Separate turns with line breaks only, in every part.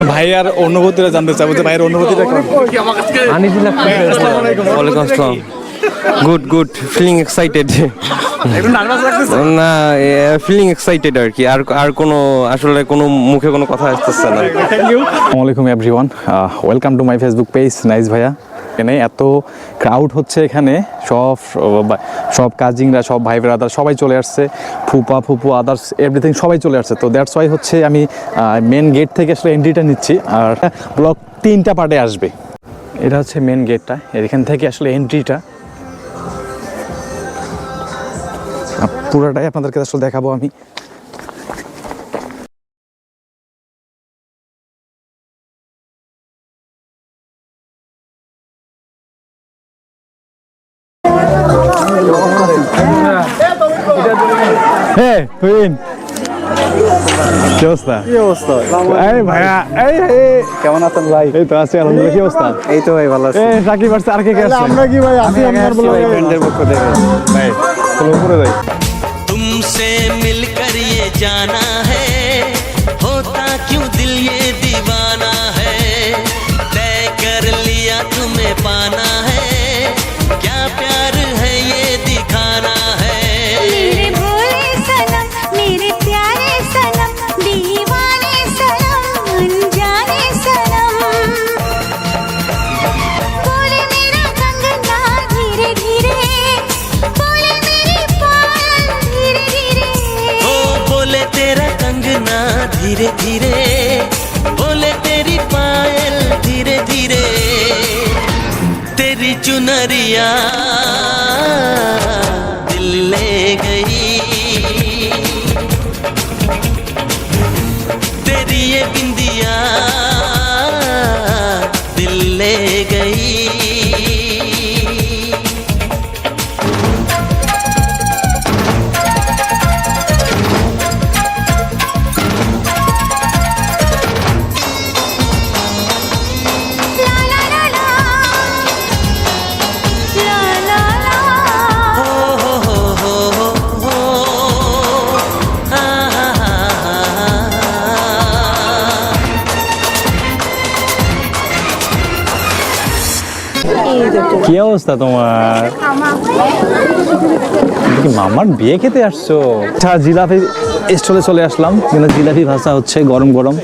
ভাইয়ার অনুভূতিটা জানতে চাবো যে ভাইয়ের অনুভূতিটা
ওয়ালাইকুম আসসালাম। গুড গুড ফিলিং এক্সাইটেড
একটু
না ফিলিং এক্সাইটেড আর কি। আর আর কোনো আসলে কোনো মুখে কোনো কথা আসতেছে না।
থ্যাংক ইউ আসসালামু আলাইকুম everyone welcome to my Facebook page nice ভাইয়া এখানে এত ক্রাউড হচ্ছে এখানে। সব সব কাজিংরা সব ভাই ব্রাদার সবাই চলে আসছে। ফুপা, ফুপু আদার্স এভরিথিং সবাই চলে আসছে। তো দ্যাটস ওয়াই হচ্ছে আমি মেন গেট থেকে আসলে এন্ট্রিটা নিচ্ছি। আর ব্লক তিনটা পার্টে আসবে। এটা হচ্ছে মেন গেটটা এখান থেকে আসলে এন্ট্রিটা পুরোটাই আপনাদেরকে আসলে দেখাবো আমি। হে তুইন কি অবস্থা
কি অবস্থা
এই ভাইয়া এই এই
কেমন আছেন ভাই
এই তো আছি আলহামদুলিল্লাহ কি অবস্থা
এই তো ভাই ভালো আছি
এই সাকিব আসছে আর কে কে আসছে
আমরা কি ভাই আছি আপনার
আসছি ভাই,
ব্লগে
ফ্রেন্ডের পক্ষ থেকে ভাই চলো উপরে যাই
तुमसे मिलकर ये जाना है होता क्यों दिल ये दीवाना है तय कर लिया तुम्हें पाना
धीरे धीरे, बोले
तेरी पायल धीरे धीरे। तेरी चुनरिया दिल ले गई। तेरी ये बिंदिया
কি অবস্থা তোমার? তুমি মামার বিয়ে খেতে আসছো? আচ্ছা জিলাপি স্টলে চলে আসলাম। কিন্তু জিলাপি ভাষা হচ্ছে গরম গরম।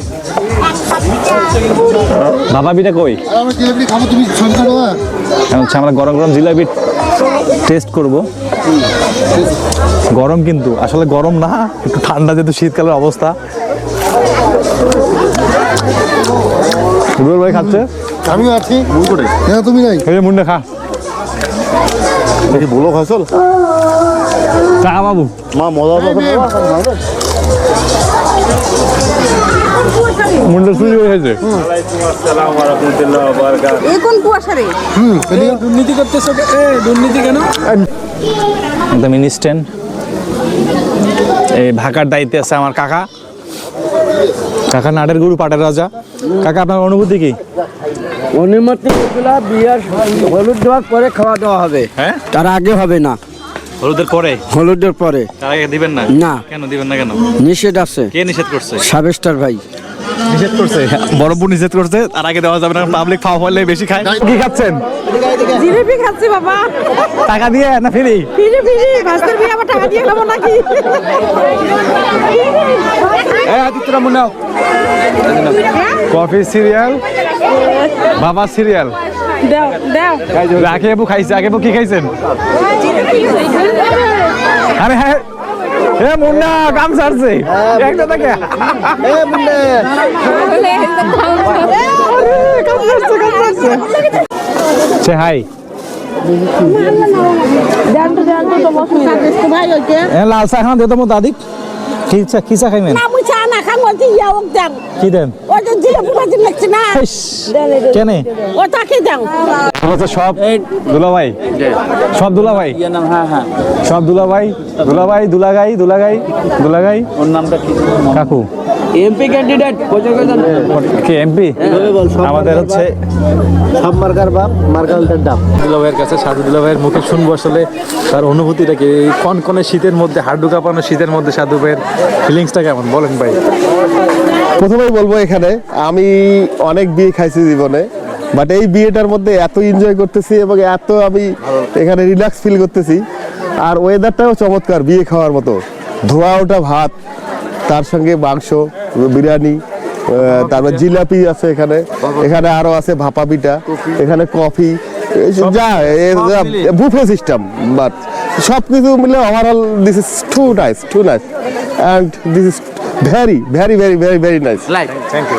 বাবা বিটা কই? হচ্ছে আমরা গরম গরম জিলাপি টেস্ট করব। গরম কিন্তু আসলে গরম না একটু ঠান্ডা যেহেতু শীতকালের অবস্থা। রুবেল ভাই খাচ্ছে?
আমিও আছি। হ্যাঁ তুমি নাই?
এই মুন্ডা খা।
দেখি বলো ফসল।
চা বাবু।
মা মজা
মুন্ডা হয়ে
কুয়াশা রে?
হুম
দুর্নীতি করতেছো এ দুর্নীতি কেন?
একদম ইনস্ট্যান্ট এই ভাকার দায়িত্বে আছে আমার কাকা। কাকা নাটের গুরু পাটের রাজা। কাকা আপনার অনুভূতি কি?
অনুমতি এগুলা বিয়ার হলুদ দেওয়ার পরে খাওয়া দাওয়া হবে।
হ্যাঁ?
তার আগে হবে না।
হলুদের পরে?
হলুদের পরে।
তার আগে দিবেন না?
না।
কেন দিবেন না কেন?
নিষেধ আছে।
কে নিষেধ করছে?
সাবেস্টার ভাই।
নিষেধ করছে? বরফপুর নিষেধ করছে তার আগে দেওয়া যাবে না পাবলিক খাওয়া হলে বেশি খায়। কি খাচ্ছেন?
জিলিপি খাচ্ছি বাবা।
টাকা দিয়ে না ফ্রি?
ফিরে ফিরে। ভাস্কর বিয়ে আবার টাকা দিয়ে খাব নাকি?
কফি সিরিয়াল বাবা সিরিয়াল
দাও দাও
আগে এবু খাইছে আগে এবু কি খাইছেন আরে হ্যাঁ এ মুন্না কাম সারছে একটা দেখে সে হাই
ভাই ওকে
এ লাল চা খান দে তো মো দাদি কি চা
না খান বলছি ইয়া ওক দেন
কি দেন
ওই যে পোকা ভাজি লাগছে না?
কেন?
ও তাকে দেন
আচ্ছা সব দুলা ভাই সব দুলা ভাই সব দুলা ভাই দুলা ভাই দুলাগাই দুলাগাই দুলাগাই?
ওর নামটা কি?
কাকু।
এমপি ক্যান্ডিডেট
কে এমপি আমাদের হচ্ছে
সব মার্কার বাপ মার্কালটার ডাব।
দুলাভাইয়ের কাছে সাধু দুলাভাইয়ের মুখে শুনব আসলে তার অনুভূতিটা কি? এই কনকনে শীতের মধ্যে হাড্ডু কাঁপানো শীতের মধ্যে সাধু ভাইয়ের ফিলিংসটা কেমন? বলেন ভাই।
প্রথমেই বলব এখানে আমি অনেক বিয়ে খাইছি জীবনে বাট এই বিয়েটার মধ্যে এত এনজয় করতেছি এবং এত আমি এখানে রিল্যাক্স ফিল করতেছি। আর ওয়েদারটাও চমৎকার বিয়ে খাওয়ার মতো। ধোয়া ওটা ভাত তার সঙ্গে মাংস বিরিয়ানি আহ, তারপর জিলাপি আছে এখানে। এখানে আরও আছে ভাপা পিঠা এখানে কফি যা বুফে সিস্টেম বাট সব কিছু মিলে overall this is too nice too nice and this is very very very very very nice
thank you